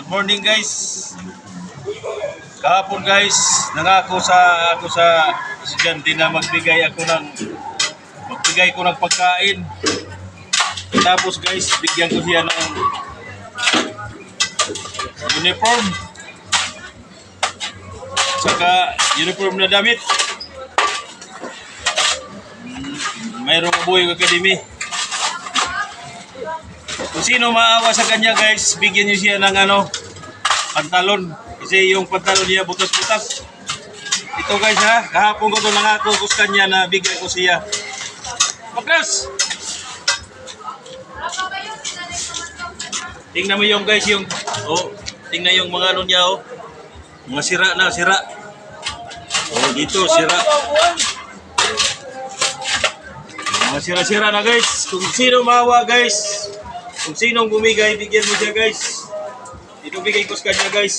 Good morning guys. Kahapon guys, nangako sa ako sa estudyante na magbigay ako ng magbigay ko ng pagkain. Tapos guys, bigyan ko siya ng uniform. Saka uniform na damit. Mayroong Buhay Academy. Kung sino maawa sa kanya guys, bigyan niyo siya ng ano, pantalon. Kasi yung pantalon niya butas-butas. Ito guys ha, kahapon ko ito nangako ko sa kanya na bigyan ko siya. Maklas! Tingnan mo yung guys yung, oh, tingnan yung mga ano niya oh. Mga sira na, sira. Oh, dito, sira. Mga sira-sira na guys. Kung sino maawa guys, kung sinong bumigay, bigyan mo siya guys. Ito bigay ko sa kanya guys.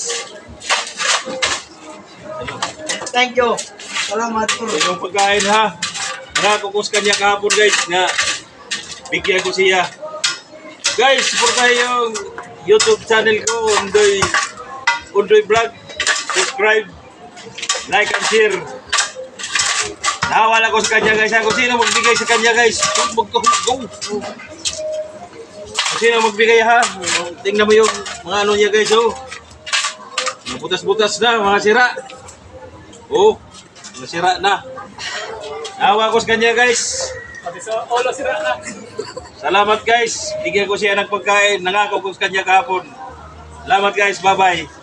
Thank you. Salamat po. Yung pagkain ha. Nangako ko sa kanya kahapon guys na bigyan ko siya. Guys, support tayo yung YouTube channel ko, Undoy, Undoy Vlog. Subscribe, like and share. Nawala ko sa kanya guys. Kung sino magbigay sa kanya guys, go, go, go. Sino magbigay ha, tingnan mo yung mga ano niya guys oh. Mga butas-butas na, mga sira. Oh, mga sira na. Nawa ko sa kanya guys. Pati sa ulo sira na. Salamat guys. Bigyan ko siya ng pagkain. Nangako ko sa kanya kahapon. Salamat guys. Bye-bye.